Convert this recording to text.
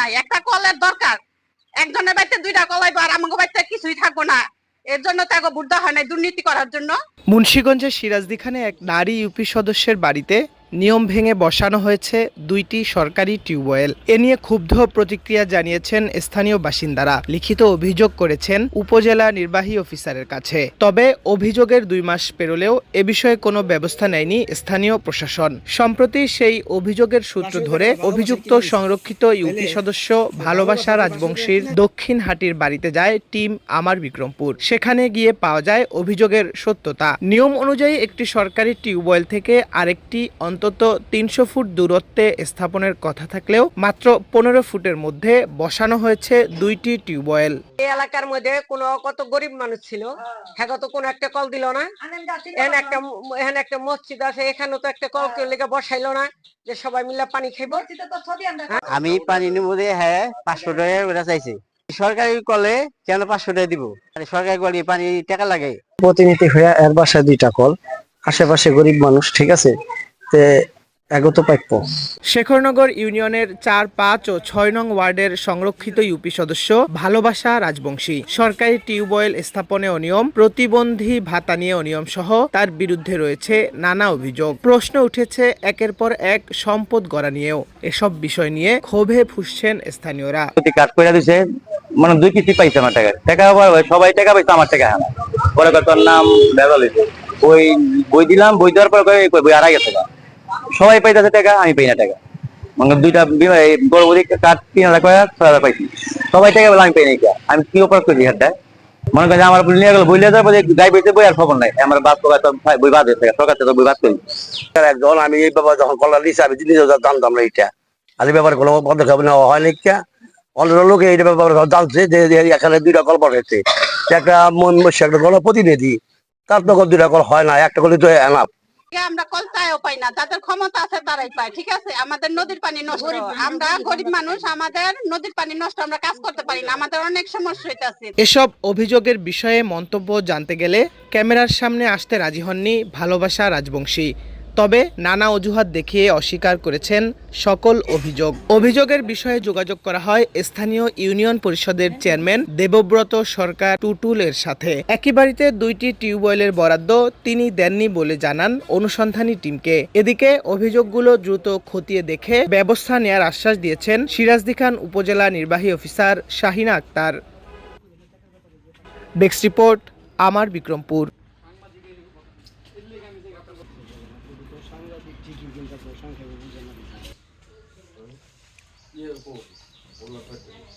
নাই, একটা কলের দরকার। একজনের বাড়িতে দুইটা কল আইবো আর আমাকে বাড়িতে কিছুই থাকব না। এর জন্য তাকে বুদ্ধ হয় নাই দুর্নীতি করার জন্য। মুন্সীগঞ্জের সিরাজদিখানে এক নারী ইউপি সদস্যের বাড়িতে নিয়ম ভেঙে বসানো হয়েছে দুইটি সরকারি টিউবওয়েল। এ নিয়ে ক্ষুব্ধ প্রতিক্রিয়া জানিয়েছেন স্থানীয় বাসিন্দারা। লিখিত অভিযোগ করেছেন উপজেলা নির্বাহী অফিসারের কাছে। তবে অভিযোগের দুই মাস পেরোলেও এ বিষয়ে কোনো ব্যবস্থা নেয়নি স্থানীয় প্রশাসন। সম্প্রতি সেই অভিযোগের সূত্র ধরে অভিযুক্ত সংরক্ষিত ইউপি সদস্য ভালোবাসা রাজবংশীর দক্ষিণ হাটির বাড়িতে যায় টিম আমার বিক্রমপুর। সেখানে গিয়ে পাওয়া যায় অভিযোগের সত্যতা। নিয়ম অনুযায়ী একটি সরকারি টিউবওয়েল থেকে আরেকটি অন্তত তিনশো ফুট দূরত্বে স্থাপনের কথা থাকলেও মাত্র পনেরো ফুটের মধ্যে বসানো হয়েছে দুইটি টিউবওয়েল এই এলাকার মধ্যে কোনো কত গরিব মানুষ ছিল? হ্যাঁ তো কোনো একটা কল দিল না? এখানে একটা এখানে একটা মসজিদ আছে এখানে তো একটা কল কেউ লেগে বসাইলো না যে সবাই মিলে পানি খাইবো। আমি পানি নিব হ্যাঁ পাঁচশো টাকা চাইছি। সরকারি কলে কেন পাঁচশো টাকা দিব? সরকারি কলে পানি টাকা লাগে। প্রতিনিধি হয়ে এর বাসায় দুইটা কল। আশেপাশে গরিব মানুষ ঠিক আছে? তে প্রাপ্য। শেখরনগর ইউনিয়নের চার পাঁচ ও ছয় নং ওয়ার্ডের সংরক্ষিত ইউপি সদস্য ভালোবাসা রাজবংশী। সরকারি টিউবওয়েল স্থাপনে অনিয়ম প্রতিবন্ধী ভাতা নিয়ে অনিয়ম সহ তার বিরুদ্ধে রয়েছে নানা অভিযোগ। প্রশ্ন উঠেছে একের পর এক সম্পদ গড়া নিয়েও। এসব বিষয় নিয়ে ক্ষোভে ফুসছেন স্থানীয়রা। কাজ করে দিছে মানে দুই কিস্তি পাইছে আমার টাকা টাকা ওই সবাই টাকা পাইছে আমার টাকা না পরে কয় তোর নাম বেজাল ওই বই দিলাম বই দেওয়ার পরে আড়াই গেছে সবাই পাইতেছে টাকা, আমি পাই না টাকা। মানে দুইটা গর্ভবতী কার্ড তিন হাজার করে ছয় হাজার পাইছি। সবাই টাকা বলে আমি পাই। আমি কি অপরাধ করছি হাতটা? মনে আমার নিয়ে গেল গাই বই আর খবর নাই। আমার তো বই বাদ হয়েছে, সরকার থেকে বই বাদ করি। একজন, আমি এই যখন আমি জিনিস জানতাম না এইটা। আর ব্যাপারে কোনো পদক্ষেপ নেওয়া হয়নি কা। অন্য লোকে এই ব্যাপারে জানছে যে এখানে দুইটা কল বসেছে একটা একটা কল প্রতিনিধি তার তো দুইটা কল হয় না, একটা কলই তো এনাফ আমরা কল চাইও পাই না যাদের ক্ষমতা আছে তারাই পায় ঠিক আছে? আমাদের নদীর পানি নষ্ট আমরা গরিব মানুষ আমাদের নদীর পানি নষ্ট আমরা কাজ করতে পারি না আমাদের অনেক সমস্যা হইতাছে। এসব অভিযোগের বিষয়ে মন্তব্য জানতে গেলে ক্যামেরার সামনে আসতে রাজি হননি ভালোবাসা রাজবংশী। তবে নানা অজুহাত দেখিয়ে অস্বীকার করেছেন সকল অভিযোগ। অভিযোগের বিষয়ে যোগাযোগ করা হয় স্থানীয় ইউনিয়ন পরিষদের চেয়ারম্যান দেবব্রত সরকার টুটুলের সাথে। একই বাড়িতে দুইটি টিউবওয়েলের বরাদ্দ তিনি দেননি বলে জানান অনুসন্ধানী টিমকে। এদিকে অভিযোগগুলো দ্রুত খতিয়ে দেখে ব্যবস্থা নেয়ার আশ্বাস দিয়েছেন সিরাজদি খান উপজেলা নির্বাহী officer Shahina Akter. Desk report, আমার বিক্রমপুর। 今天，嗯，业务部，我老婆。